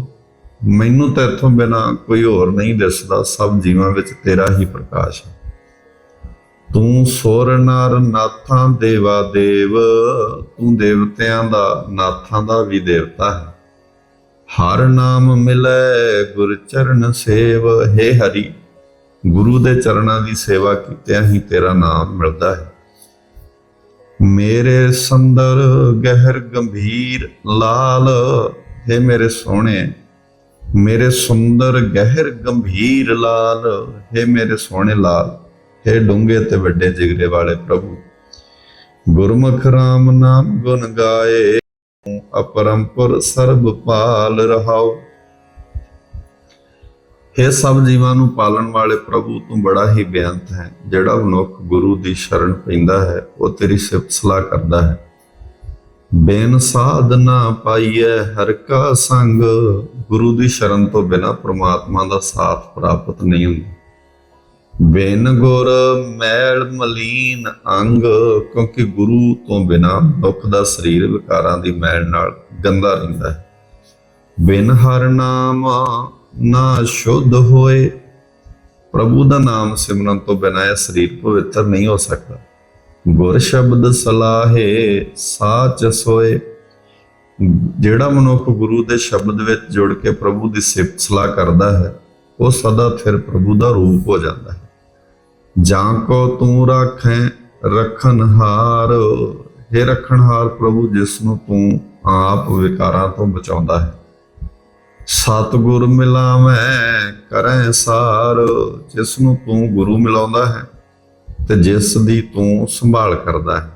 ਮੈਨੂੰ ਤਾਂ ਇਥੋਂ ਬਿਨਾ ਕੋਈ ਹੋਰ ਨਹੀਂ ਦਿਸਦਾ। ਸਭ ਜੀਵਾਂ ਵਿੱਚ ਤੇਰਾ ਹੀ ਪ੍ਰਕਾਸ਼ ਹੈ। ਤੂੰ ਸੁਰ ਨਰ ਨਾਥਾਂ ਦੇਵਾ ਦੇਵ। ਤੂੰ ਦੇਵਤਿਆਂ ਦਾ, ਨਾਥਾਂ ਦਾ ਵੀ ਦੇਵਤਾ ਹੈ। ਹਰ ਨਾਮ ਮਿਲੈ, ਗੁਰ ਚਰਨ ਸੇਵ। ਹੈ ਹਰੀ ਗੁਰੂ ਦੇ ਚਰਨਾਂ ਦੀ ਸੇਵਾ ਕੀਤਿਆਂ ਹੀ ਤੇਰਾ ਨਾਮ ਮਿਲਦਾ ਹੈ। ਮੇਰੇ ਸੰਦਰ ਗਹਿਰ ਗੰਭੀਰ ਲਾਲ, ਹੈ ਮੇਰੇ ਸੋਹਣੇ, ਮੇਰੇ ਸੁੰਦਰ ਗਹਿਰ ਗੰਭੀਰ ਲਾਲ, ਹੈ ਮੇਰੇ ਸੋਹਣੇ ਲਾਲ, ਹੈ ਡੂੰਘੇ ਤੇ ਵੱਡੇ ਜਿਗਰੇ ਵਾਲੇ ਪ੍ਰਭੂ। ਗੁਰਮੁਖ ਰਾਮ ਨਾਮ ਗੁਣ ਗਾਏ, ਅਪਰੰਪਰ ਸਰਬ ਪਾਲ ਰਹਾਓ। ਇਹ ਸਭ ਜੀਵਾਂ ਨੂੰ ਪਾਲਣ ਵਾਲੇ ਪ੍ਰਭੂ ਤੂੰ ਬੜਾ ਹੀ ਬੇਅੰਤ ਹੈ। ਜਿਹੜਾ ਮਨੁੱਖ ਗੁਰੂ ਦੀ ਸ਼ਰਨ ਪੈਂਦਾ ਹੈ, ਉਹ ਤੇਰੀ ਸਿਫਤ ਸਲਾਹ ਕਰਦਾ ਹੈ। ਬੇਨ ਸਾਧ ਪਾਈਐ ਹਰ ਕਾ ਸੰਗ। ਗੁਰੂ ਦੀ ਸ਼ਰਨ ਤੋਂ ਬਿਨਾ ਪ੍ਰਮਾਤਮਾ ਦਾ ਸਾਥ ਪ੍ਰਾਪਤ ਨਹੀਂ ਹੁੰਦਾ। ਬੇਨ ਗੁਰ ਮੈਲ ਮਲੀਨ ਅੰਗ, ਕਿਉਂਕਿ ਗੁਰੂ ਤੋਂ ਬਿਨਾ ਦੁੱਖ ਦਾ ਸਰੀਰ ਵਿਕਾਰਾਂ ਦੀ ਮੈਲ ਨਾਲ ਗੰਦਾ ਰਹਿੰਦਾ ਹੈ। ਬਿਨ ਹਰ ਨਾਮ ਨਾ ਸ਼ੁੱਧ ਹੋਏ, ਪ੍ਰਭੂ ਦਾ ਨਾਮ ਸਿਮਰਨ ਤੋਂ ਬਿਨਾਂ ਇਹ ਸਰੀਰ ਪਵਿੱਤਰ ਨਹੀਂ ਹੋ ਸਕਦਾ। ਗੁਰ ਸ਼ਬਦ ਸਲਾਹੇ, ਸਾਚ ਸੋਏ। ਜਿਹੜਾ ਮਨੁੱਖ ਗੁਰੂ ਦੇ ਸ਼ਬਦ ਵਿੱਚ ਜੁੜ ਕੇ ਪ੍ਰਭੂ ਦੀ ਸਿਫਤ ਸਲਾਹ ਕਰਦਾ ਹੈ, ਉਹ ਸਦਾ ਫਿਰ ਪ੍ਰਭੂ ਦਾ ਰੂਪ ਹੋ ਜਾਂਦਾ ਹੈ। ਜਾਂ ਕੋ ਤੂੰ ਰਾਖੈ ਰਖਨਹਾਰ हे ਰਖਨਹਾਰ ਪ੍ਰਭੂ, ਜਿਸ ਨੂੰ ਤੂੰ ਆਪ ਵਿਕਾਰਾਂ ਤੋਂ ਬਚਾਉਂਦਾ ਹੈ। ਸਤਿਗੁਰ ਮਿਲਾਵੇਂ, ਕਰੈ ਸਾਰ ਜਿਸ ਨੂੰ ਤੂੰ ਗੁਰੂ ਮਿਲਾਉਂਦਾ ਹੈ ਤੇ ਜਿਸ ਦੀ ਤੂੰ ਸੰਭਾਲ ਕਰਦਾ ਹੈ।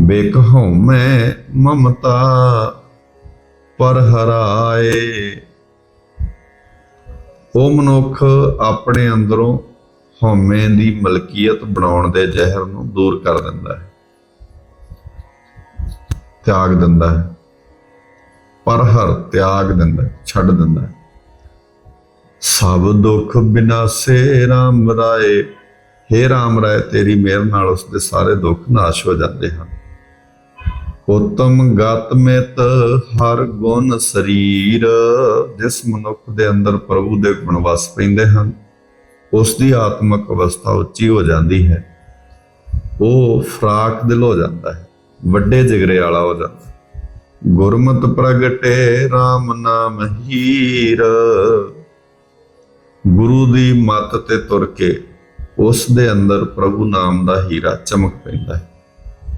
ਬੇਕ ਹਉਮੈ ਮਮਤਾ, ਪਰ ਹਰਾਏ। ਉਹ ਮਨੁੱਖ ਆਪਣੇ ਅੰਦਰੋਂ ਹਉਮੈ ਦੀ ਮਲਕੀਅਤ ਬਣਾਉਣ ਦੇ ਜ਼ਹਿਰ ਨੂੰ ਦੂਰ ਕਰ ਦਿੰਦਾ ਹੈ, ਤਿਆਗ ਦਿੰਦਾ ਹੈ। ਪਰ ਹਰ ਤਿਆਗ ਦਿੰਦਾ, ਛੱਡ ਦਿੰਦਾ। ਹੈ। ਸਭ ਦੁੱਖ ਬਿਨਾਸੇ RAM ਰਾਏ हे RAM ਰਾਏ, ਤੇਰੀ ਮਿਹਰ ਨਾਲ ਉਸ ਦੇ ਸਾਰੇ ਦੁੱਖ ਨਾਸ਼ ਹੋ ਜਾਂਦੇ ਹਨ। ਉਤਮ ਗਤ ਮਿਤ ਹਰ ਗੁਣ ਸਰੀਰ, ਜਿਸ ਮਨੁੱਖ ਦੇ ਅੰਦਰ ਪ੍ਰਭੂ ਦੇ ਗੁਣ ਵਸ ਪੈਂਦੇ ਹਨ ਉਸ ਦੀ ਆਤਮਿਕ ਅਵਸਥਾ ਉੱਚੀ ਹੋ ਜਾਂਦੀ ਹੈ। ਉਹ ਫਰਾਕ ਦਿਲ ਹੋ ਜਾਂਦਾ ਹੈ, ਵੱਡੇ ਜਿਗਰੇ ਵਾਲਾ ਹੋ ਜਾਂਦਾ ਗੁਰਮਤਿ ਪ੍ਰਗਟੇ RAM ਨਾਮ ਹੀਰ। ਗੁਰੂ ਦੀ ਮੱਤ ਤੇ ਤੁਰ ਕੇ ਉਸ ਦੇ ਅੰਦਰ ਪ੍ਰਭੂ ਨਾਮ ਦਾ ਹੀਰਾ ਚਮਕ ਪੈਂਦਾ ਹੈ।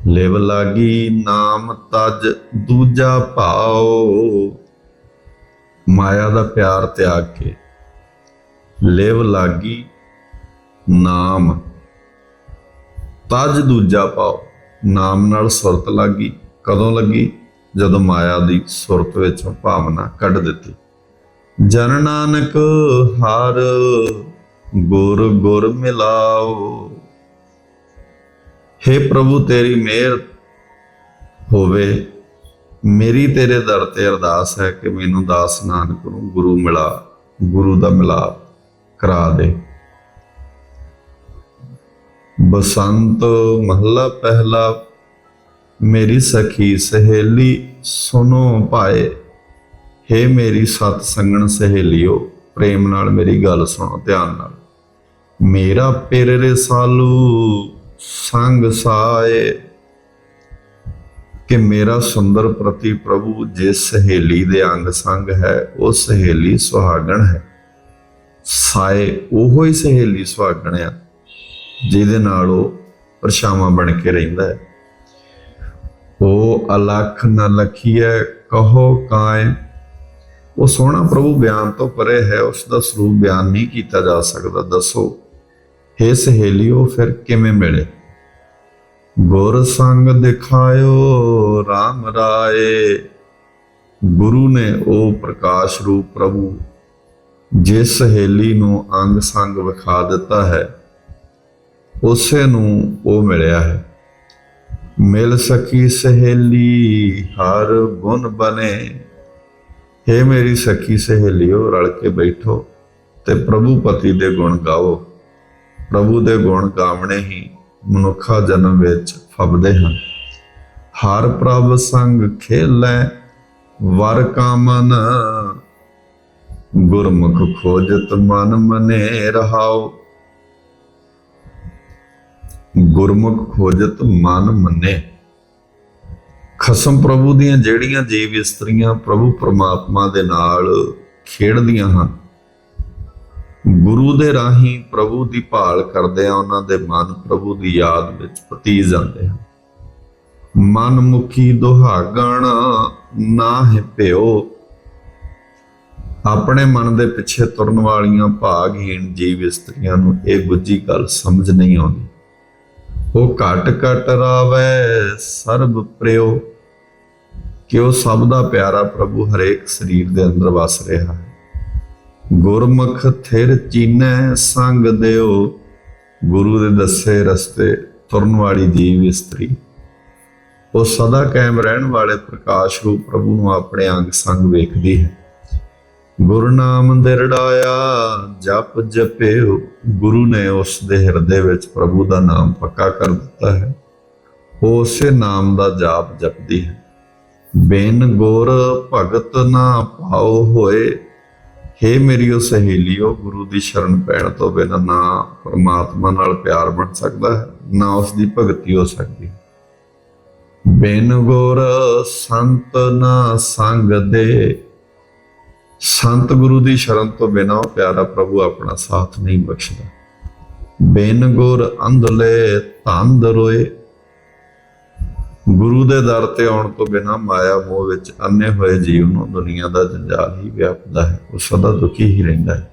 ਲਿਵ ਲਾਗੀ ਨਾਮ ਤਜ ਦੂਜਾ ਭਾਉ। ਮਾਇਆ ਦਾ ਪਿਆਰ ਤਿਆਗ ਕੇ ਲਿਵ ਲਾਗੀ ਨਾਮ ਤਜ ਦੂਜਾ ਭਾਉ। ਨਾਮ ਨਾਲ ਸੁਰਤ ਲੱਗੀ। ਕਦੋਂ ਲੱਗੀ? ਜਦੋਂ ਮਾਇਆ ਦੀ ਸੁਰਤ ਵਿੱਚ ਭਾਵਨਾ ਕੱਢ ਦਿੱਤੀ। ਜਨ ਨਾਨਕ ਹਰ ਗੁਰ ਗੁਰ ਮਿਲਾਓ। हे ਪ੍ਰਭੂ, ਤੇਰੀ ਮਿਹਰ ਹੋਵੇ। ਮੇਰੀ ਤੇਰੇ ਦਰ ਤੇ ਅਰਦਾਸ ਹੈ ਕਿ ਮੈਨੂੰ ਦਾਸ ਨਾਨਕ ਨੂੰ ਗੁਰੂ ਮਿਲਾ, ਗੁਰੂ ਦਾ ਮਿਲਾਪ ਕਰਾ ਦੇ। ਬਸੰਤ ਮਹੱਲਾ ਪਹਿਲਾ ਮੇਰੀ ਸਖੀ ਸਹੇਲੀ ਸੁਨੋ ਭਾਏ। ਹੇ ਮੇਰੀ ਸਤ ਸੰਗਣ ਸਹੇਲਿਓ, ਪ੍ਰੇਮ ਨਾਲ ਮੇਰੀ ਗੱਲ ਸੁਣੋ ਧਿਆਨ ਨਾਲ। ਮੇਰਾ ਪਿਰ ਰਸਾਲੂ ਸੰਗ ਸਾਏ। ਕਿ ਮੇਰਾ ਸੁੰਦਰ ਪ੍ਰਤੀ ਪ੍ਰਭੂ ਜਿਸ ਸਹੇਲੀ ਦੇ ਅੰਗ ਸੰਗ ਹੈ, ਉਹ ਸਹੇਲੀ ਸੁਹਾਗਣ ਹੈ। ਸਾਏ, ਉਹੋ ਹੀ ਸਹੇਲੀ ਸੁਹਾਗਣ ਆ, ਜਿਹਦੇ ਨਾਲ ਉਹ ਪਰਛਾਵਾਂ ਬਣ ਕੇ ਰਹਿੰਦਾ ਹੈ। ਉਹ ਅਲਖ ਨ ਲਖੀਐ, ਕਹੋ ਕਾਇ ਉਹ ਸੋਹਣਾ ਪ੍ਰਭੂ ਬਿਆਨ ਤੋਂ ਪਰੇ ਹੈ, ਉਸ ਦਾ ਸਰੂਪ ਬਿਆਨ ਨਹੀਂ ਕੀਤਾ ਜਾ ਸਕਦਾ। ਦੱਸੋ हे ਸਹੇਲਿਓ, ਫਿਰ ਕਿਵੇਂ ਮਿਲੇ? ਗੁਰ ਸੰਗ ਦਿਖਾਇਓ RAM ਰਾਏ। ਗੁਰੂ ਨੇ ਉਹ ਪ੍ਰਕਾਸ਼ ਰੂਪ ਪ੍ਰਭੂ, ਜਿਸ ਸਹੇਲੀ ਨੂੰ ਅੰਗ ਸੰਗ ਵਿਖਾ ਦਿੱਤਾ ਹੈ, ਉਸੇ ਨੂੰ ਉਹ ਮਿਲਿਆ ਹੈ। ਮਿਲ ਸਕੀ ਸਹੇਲੀ, ਹਰ ਗੁਣ ਬਨੇ हे ਮੇਰੀ ਸਖੀ ਸਹੇਲਿਓ, ਰਲ ਕੇ ਬੈਠੋ ਤੇ ਪ੍ਰਭੂ ਪਤੀ ਦੇ ਗੁਣ ਗਾਓ। ਪ੍ਰਭੂ ਦੇ ਗੁਣ ਗਾਵਣੇ ਹੀ ਮਨੁੱਖਾ ਜਨਮ ਵਿੱਚ ਫਬਦੇ ਹਨ। ਹਰ ਪ੍ਰਭ ਸੰਗ ਖੇਲੈ, ਵਰ ਕਾਮਨ। ਗੁਰਮੁਖ ਖੋਜਤ ਮਨ ਮਨੇ ਰਹਾਓ ਗੁਰਮੁਖ ਖੋਜਤ ਮਨ ਮੰਨੇ। ਖਸਮ ਪ੍ਰਭੂ ਦੀਆਂ ਜਿਹੜੀਆਂ ਜੀਵ ਇਸਤਰੀਆਂ ਪ੍ਰਭੂ ਪਰਮਾਤਮਾ ਦੇ ਨਾਲ ਖੇਡਦੀਆਂ ਹਨ, ਗੁਰੂ ਦੇ ਰਾਹੀਂ ਪ੍ਰਭੂ ਦੀ ਭਾਲ ਕਰਦੇ ਆ, ਉਹਨਾਂ ਦੇ ਮਨ ਪ੍ਰਭੂ ਦੀ ਯਾਦ ਵਿੱਚ ਪਤੀ ਜਾਂਦੇ ਹਨ। ਮਨ ਮੁਖੀ ਦੁਹਾਗਣ ਨਾ ਹੈ ਭਿਓ। ਆਪਣੇ ਮਨ ਦੇ ਪਿੱਛੇ ਤੁਰਨ ਵਾਲੀਆਂ ਭਾਗਹੀਣ ਜੀਵ ਇਸਤਰੀਆਂ ਨੂੰ ਇਹ ਗੁੱਜੀ ਗੱਲ ਸਮਝ ਨਹੀਂ ਆਉਂਦੀ। ਉਹ ਘਟ ਘਟ ਰਾਵੈ ਸਰਬ ਪ੍ਰਿਓ ਕਿ ਉਹ ਸਭ ਦਾ ਪਿਆਰਾ ਪ੍ਰਭੂ ਹਰੇਕ ਸਰੀਰ ਦੇ ਅੰਦਰ ਵਸ ਰਿਹਾ ਹੈ। ਗੁਰਮੁਖ ਥਿਰ ਚੀਨੈ ਸੰਗ ਦਿਓ। ਗੁਰੂ ਦੇ ਦੱਸੇ ਰਸਤੇ ਤੁਰਨ ਵਾਲੀ ਜੀਵ ਇਸਤਰੀ ਉਹ ਸਦਾ ਕਾਇਮ ਰਹਿਣ ਵਾਲੇ ਪ੍ਰਕਾਸ਼ ਰੂਪ ਪ੍ਰਭੂ ਨੂੰ ਆਪਣੇ ਅੰਗ ਸੰਗ ਵੇਖਦੀ ਹੈ। ਗੁਰਨਾਮ ਨਾਮ ਦਿਰੜਾਇਆ ਜਪ ਜਪਿਓ ਗੁਰੂ ਨੇ ਉਸ ਦੇ ਹਿਰਦੇ ਵਿੱਚ ਪ੍ਰਭੂ ਦਾ ਨਾਮ ਪੱਕਾ ਕਰ ਦਿੱਤਾ ਹੈ। ਉਹ ਉਸੇ ਨਾਮ ਦਾ ਜਾਪ ਜਪਦੀ ਹੈ। ਬੇਨ ਗੁਰ ਭਗਤ ਨਾ ਪਾਉ ਹੋਏ। ਹੇ ਮੇਰੀਓ ਸਹੇਲਿਓ, ਗੁਰੂ ਦੀ ਸ਼ਰਨ ਪੈਣ ਤੋਂ ਬਿਨਾਂ ਨਾ ਪਰਮਾਤਮਾ ਨਾਲ ਪਿਆਰ ਬਣ ਸਕਦਾ ਹੈ, ਨਾ ਉਸ ਦੀ ਭਗਤੀ ਹੋ ਸਕਦੀ। ਹੈ ਬੇਨ ਗੁਰ ਸੰਤ ਨਾ ਸੰਗ ਦੇ। ਸੰਤ ਗੁਰੂ ਦੀ ਸ਼ਰਨ ਤੋਂ ਬਿਨਾਂ ਉਹ ਪਿਆਰਾ ਪ੍ਰਭੂ ਆਪਣਾ ਸਾਥ ਨਹੀਂ ਬਖਸ਼ਦਾ। ਬਿਨ ਗੁਰ ਅੰਧਲੇ ਤੰਦ ਰੋਏ। ਗੁਰੂ ਦੇ ਦਰ ਤੇ ਆਉਣ ਤੋਂ ਬਿਨਾਂ ਮਾਇਆ ਮੋਹ ਵਿੱਚ ਅੰਨੇ ਹੋਏ ਜੀਵ ਨੂੰ ਦੁਨੀਆ ਦਾ ਜੰਜਾਲ ਹੀ ਵਿਆਪਦਾ ਹੈ, ਉਹ ਸਦਾ ਦੁਖੀ ਹੀ ਰਹਿੰਦਾ ਹੈ।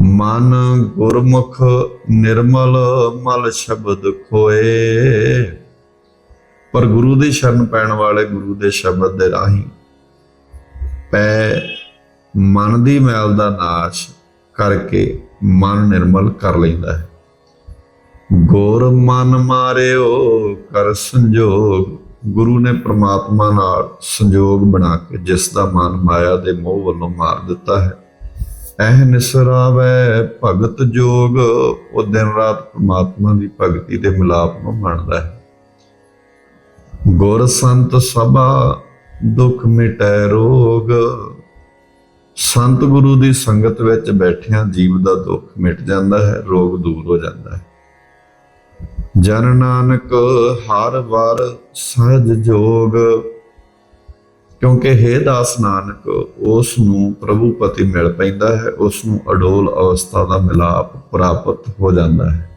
ਮਨ ਗੁਰਮੁਖ ਨਿਰਮਲ ਮਲ ਸ਼ਬਦ ਖੋਏ। ਪਰ ਗੁਰੂ ਦੀ ਸ਼ਰਨ ਪੈਣ ਵਾਲੇ ਗੁਰੂ ਦੇ ਸ਼ਬਦ ਦੇ ਰਾਹੀਂ ਪੈ ਮਨ ਦੀ ਮੈਲ ਦਾ ਨਾਸ਼ ਕਰਕੇ ਮਨ ਨਿਰਮਲ ਕਰ ਲੈਂਦਾ ਹੈ। ਗੌਰ ਮਨ ਮਾਰਿਓ, ਕਰ ਸੰਜੋਗ। ਗੁਰੂ ਨੇ ਪ੍ਰਮਾਤਮਾ ਨਾਲ ਸੰਜੋਗ ਬਣਾ ਕੇ ਜਿਸ ਦਾ ਮਨ ਮਾਇਆ ਦੇ ਮੋਹ ਵੱਲੋਂ ਮਾਰ ਦਿੱਤਾ ਹੈ, ਇਹ ਨਿਸਰਾਵੈ ਭਗਤ ਜੋਗ। ਉਹ ਦਿਨ ਰਾਤ ਪ੍ਰਮਾਤਮਾ ਦੀ ਭਗਤੀ ਦੇ ਮਿਲਾਪ ਨੂੰ ਮੰਨਦਾ ਹੈ। ਗੁਰ ਸੰਤ ਸਭਾ ਦੁੱਖ ਮਿਟੈ ਰੋਗ। ਸੰਤ ਗੁਰੂ ਦੀ ਸੰਗਤ ਵਿੱਚ ਬੈਠਿਆਂ ਜੀਵ ਦਾ ਦੁੱਖ ਮਿਟ ਜਾਂਦਾ ਹੈ, ਰੋਗ ਦੂਰ ਹੋ ਜਾਂਦਾ ਹੈ। ਜਨ ਨਾਨਕ ਹਰ ਵਾਰ ਸਹਜ ਜੋਗ, ਕਿਉਂਕਿ ਹੈ ਦਾਸ ਨਾਨਕ ਉਸ ਨੂੰ ਪ੍ਰਭੂ ਪਤੀ ਮਿਲ ਪੈਂਦਾ ਹੈ ਉਸ ਨੂੰ ਅਡੋਲ ਅਵਸਥਾ ਦਾ ਮਿਲਾਪ ਪ੍ਰਾਪਤ ਹੋ ਜਾਂਦਾ ਹੈ।